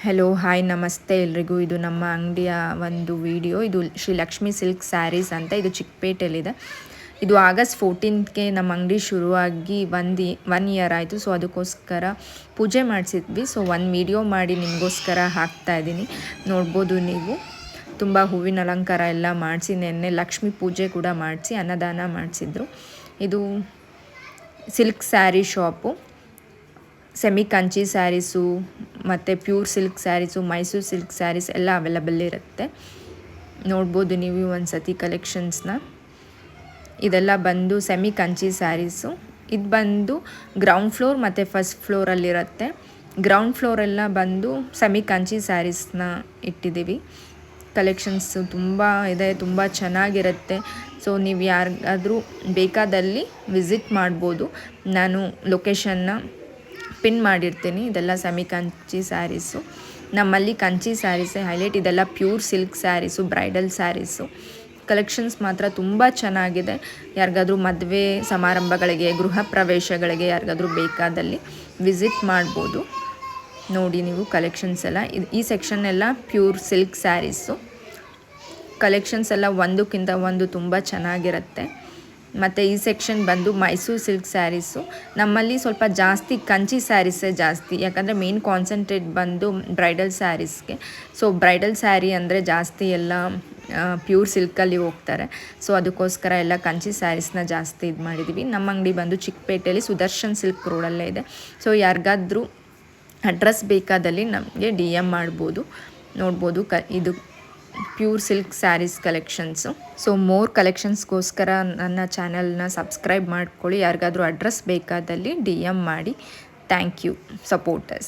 Hello hi ನಮಸ್ತೆ ಎಲ್ರಿಗೂ. ಇದು ನಮ್ಮ ಅಂಗಡಿಯ ಒಂದು ವಿಡಿಯೋ. ಇದು ಶ್ರೀ ಲಕ್ಷ್ಮಿ ಸಿಲ್ಕ್ ಸ್ಯಾರೀಸ್ ಅಂತ ಇದು ಚಿಕ್ಕಪೇಟೆಯಲ್ಲಿದೆ. ಇದು ಆಗಸ್ಟ್ ಫೋರ್ಟೀನ್ತ್ಗೆ ನಮ್ಮ ಅಂಗಡಿ ಶುರುವಾಗಿ ಒಂದು ಒನ್ ಇಯರ್ ಆಯಿತು. ಸೊ ಅದಕ್ಕೋಸ್ಕರ ಪೂಜೆ ಮಾಡಿಸಿದ್ವಿ. ಸೊ ಒಂದು ವಿಡಿಯೋ ಮಾಡಿ ನಿಮಗೋಸ್ಕರ ಹಾಕ್ತಾ ಇದ್ದೀನಿ. ನೋಡ್ಬೋದು ನೀವು. ತುಂಬ ಹೂವಿನ ಅಲಂಕಾರ ಎಲ್ಲ ಮಾಡಿಸಿ, ನೆನ್ನೆ ಲಕ್ಷ್ಮಿ ಪೂಜೆ ಕೂಡ ಮಾಡಿಸಿ, ಅನ್ನದಾನ ಮಾಡಿಸಿದ್ರು. ಇದು silk sari shop. Semi Kanchi sarees ಮತ್ತು pure silk sarees Mysuru silk sarees ಎಲ್ಲ ಅವೈಲಬಲ್ ಇರುತ್ತೆ ನೋಡ್ಬೋದು ನೀವು ಒಂದು ಸತಿ ಕಲೆಕ್ಷನ್ಸ್ನ ಇದೆಲ್ಲ ಬಂದು ಸೆಮಿ ಕಂಚಿ ಸ್ಯಾರೀಸು ಇದು ಬಂದು ಗ್ರೌಂಡ್ ಫ್ಲೋರ್ ಮತ್ತು ಫಸ್ಟ್ ಫ್ಲೋರಲ್ಲಿರುತ್ತೆ ಗ್ರೌಂಡ್ ಫ್ಲೋರೆಲ್ಲ ಬಂದು ಸೆಮಿ ಕಂಚಿ ಸ್ಯಾರೀಸ್ನ ಇಟ್ಟಿದ್ದೀವಿ ಕಲೆಕ್ಷನ್ಸು ತುಂಬ ಇದೆ ತುಂಬ ಚೆನ್ನಾಗಿರುತ್ತೆ ಸೊ ನೀವು ಯಾರಿಗಾದರೂ ಬೇಕಾದಲ್ಲಿ ವಿಸಿಟ್ ಮಾಡ್ಬೋದು ನಾನು ಲೊಕೇಶನ್ನ ಪಿನ್ ಮಾಡಿರ್ತೀನಿ. ಇದೆಲ್ಲ ಸೆಮಿ ಕಂಚಿ ಸ್ಯಾರೀಸು. ನಮ್ಮಲ್ಲಿ ಕಂಚಿ ಸ್ಯಾರೀಸೇ ಹೈಲೈಟ್. ಇದೆಲ್ಲ pure silk sarees, bridal sarees. Collections ಮಾತ್ರ ತುಂಬ ಚೆನ್ನಾಗಿದೆ. ಯಾರಿಗಾದರೂ ಮದುವೆ ಸಮಾರಂಭಗಳಿಗೆ, ಗೃಹ ಪ್ರವೇಶಗಳಿಗೆ ಯಾರಿಗಾದರೂ ಬೇಕಾದಲ್ಲಿ ವಿಸಿಟ್ ಮಾಡ್ಬೋದು. ನೋಡಿ ನೀವು ಕಲೆಕ್ಷನ್ಸ್ ಎಲ್ಲ. ಈ ಸೆಕ್ಷನ್ ಎಲ್ಲ ಪ್ಯೂರ್ ಸಿಲ್ಕ್ ಸ್ಯಾರೀಸು. ಕಲೆಕ್ಷನ್ಸ್ ಎಲ್ಲ ಒಂದಕ್ಕಿಂತ ಒಂದು ತುಂಬ ಚೆನ್ನಾಗಿರುತ್ತೆ. ಮತ್ತು ಈ ಸೆಕ್ಷನ್ ಬಂದು ಮೈಸೂರು ಸಿಲ್ಕ್ ಸ್ಯಾರೀಸು ನಮ್ಮಲ್ಲಿ ಸ್ವಲ್ಪ ಜಾಸ್ತಿ ಕಂಚಿ ಸ್ಯಾರೀಸೇ ಜಾಸ್ತಿ, ಯಾಕಂದರೆ ಮೇನ್ ಕಾನ್ಸಂಟ್ರೇಟ್ ಬಂದು ಬ್ರೈಡಲ್ ಸ್ಯಾರೀಸ್ಗೆ ಸೊ ಬ್ರೈಡಲ್ ಸ್ಯಾರಿ ಅಂದರೆ ಜಾಸ್ತಿ ಎಲ್ಲ ಪ್ಯೂರ್ ಸಿಲ್ಕಲ್ಲಿ ಹೋಗ್ತಾರೆ. ಸೊ ಅದಕ್ಕೋಸ್ಕರ ಎಲ್ಲ ಕಂಚಿ ಸ್ಯಾರೀಸ್ನ ಜಾಸ್ತಿ ಇದು ಮಾಡಿದ್ದೀವಿ ನಮ್ಮ ಅಂಗಡಿ ಬಂದು ಚಿಕ್ಕಪೇಟೆಯಲ್ಲಿ ಸುದರ್ಶನ್ ಸಿಲ್ಕ್ ರೋಡಲ್ಲೇ ಇದೆ. ಸೊ ಯಾರಿಗಾದ್ರೂ ಅಡ್ರೆಸ್ ಬೇಕಾದಲ್ಲಿ ನಮಗೆ ಡಿ ಎಂ ಮಾಡ್ಬೋದು. ನೋಡ್ಬೋದು ಕ, ಇದು pure silk sarees collections. So more ಕಲೆಕ್ಷನ್ಸ್ಗೋಸ್ಕರ ನನ್ನ ಚಾನಲ್ನ ಸಬ್ಸ್ಕ್ರೈಬ್ ಮಾಡ್ಕೊಳ್ಳಿ. ಯಾರಿಗಾದ್ರೂ ಅಡ್ರೆಸ್ ಬೇಕಾದಲ್ಲಿ ಡಿ ಎಂ ಮಾಡಿ. Thank you. ಸಪೋರ್ಟರ್ಸ್.